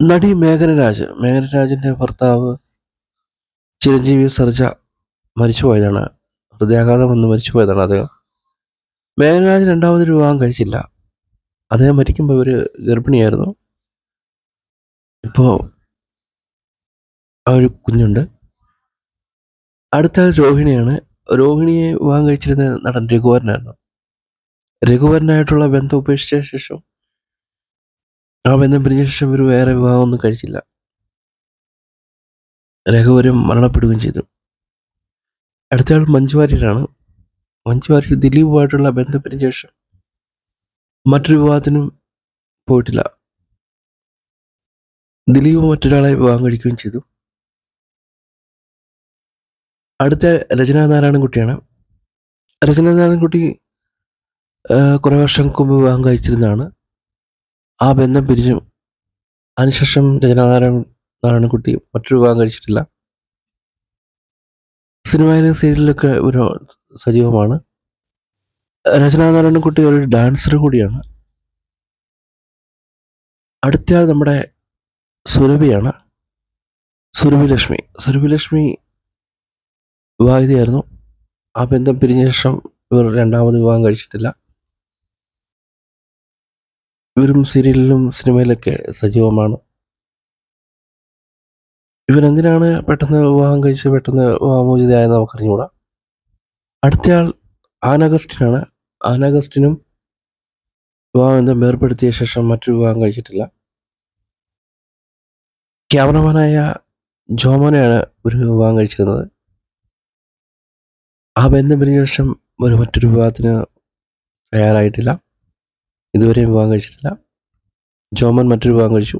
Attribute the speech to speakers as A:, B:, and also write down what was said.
A: നടി മേഘനരാജ് മേഘനരാജിന്റെ ഭർത്താവ് ചിരഞ്ജീവി സർജ മരിച്ചുപോയതാണ് ഹൃദയാഘാതം വന്ന് മരിച്ചുപോയതാണ് അദ്ദേഹം. മേഘനരാജ് രണ്ടാമതൊരു വിവാഹം കഴിച്ചില്ല. അദ്ദേഹം മരിക്കുമ്പോൾ ഒരു ഗർഭിണിയായിരുന്നു. ഇപ്പോൾ ആ ഒരു കുഞ്ഞുണ്ട്. അടുത്ത രോഹിണിയാണ്. രോഹിണിയെ വിവാഹം കഴിച്ചിരുന്ന നടൻ രഘുവരനായിരുന്നു. രഘുവരനായിട്ടുള്ള ബന്ധം ഉപേക്ഷിച്ച ശേഷം ആ ബന്ധം പിരിഞ്ഞ ശേഷം ഒരു വേറെ വിവാഹമൊന്നും കഴിച്ചില്ല. രഘുവരൻ മരണപ്പെടുകയും ചെയ്തു. അടുത്ത ആൾ മഞ്ജു വാര്യരാണ്. മഞ്ജു വാര്യർ ദിലീപുമായിട്ടുള്ള ബന്ധം പിരിഞ്ഞ ശേഷം മറ്റൊരു വിവാഹത്തിനും പോയിട്ടില്ല. ദിലീപ് മറ്റൊരാളെ വിവാഹം കഴിക്കുകയും ചെയ്തു. അടുത്ത രചന നാരായണൻകുട്ടിയാണ്. രചന നാരായണൻകുട്ടി കുട്ടി കുറേ വർഷം മുമ്പ് വിവാഹം കഴിച്ചിരുന്നതാണ്. ആ ബന്ധം പിരിഞ്ഞു അതിനുശേഷം രചനാനാരായണ നാരായണ നാരായണൻകുട്ടി മറ്റൊരു വിവാഹം കഴിച്ചിട്ടില്ല. സിനിമയിലും സീരിയലിലൊക്കെ ഒരു സജീവമാണ്. രചന നാരായണൻകുട്ടി ഒരു ഡാൻസർ കൂടിയാണ്. അടുത്തയാൾ നമ്മുടെ സുരഭിയാണ്. സുരഭി ലക്ഷ്മി സുരഭി ലക്ഷ്മി വിവാഹിതയായിരുന്നു. ആ ബന്ധം പിരിഞ്ഞ ശേഷം ഇവർ രണ്ടാമത് വിവാഹം കഴിച്ചിട്ടില്ല. ഇവരും സീരിയലിലും സിനിമയിലൊക്കെ സജീവമാണ്. ഇവരെന്തിനാണ് പെട്ടെന്ന് വിവാഹം കഴിച്ച് പെട്ടെന്ന് വിവാഹമോചിതയായെന്ന് നമുക്കറിഞ്ഞുകൂടാ. അടുത്തയാൾ ആനഗസ്റ്റിനാണ്. ആനഗസ്റ്റിനും വിവാഹബന്ധം ഏർപ്പെടുത്തിയ ശേഷം മറ്റൊരു വിവാഹം കഴിച്ചിട്ടില്ല. ക്യാമറമാനായ ജോമോനെയാണ് ഒരു വിവാഹം കഴിച്ചിരുന്നത്. ആ ബന്ധം പിരിഞ്ഞ ശേഷം ഒരു മറ്റൊരു വിവാഹത്തിന് തയ്യാറായിട്ടില്ല. ഇതുവരെയും വിവാഹം കഴിച്ചിട്ടില്ല. ജോമൻ മറ്റൊരു വിവാഹം കഴിച്ചു.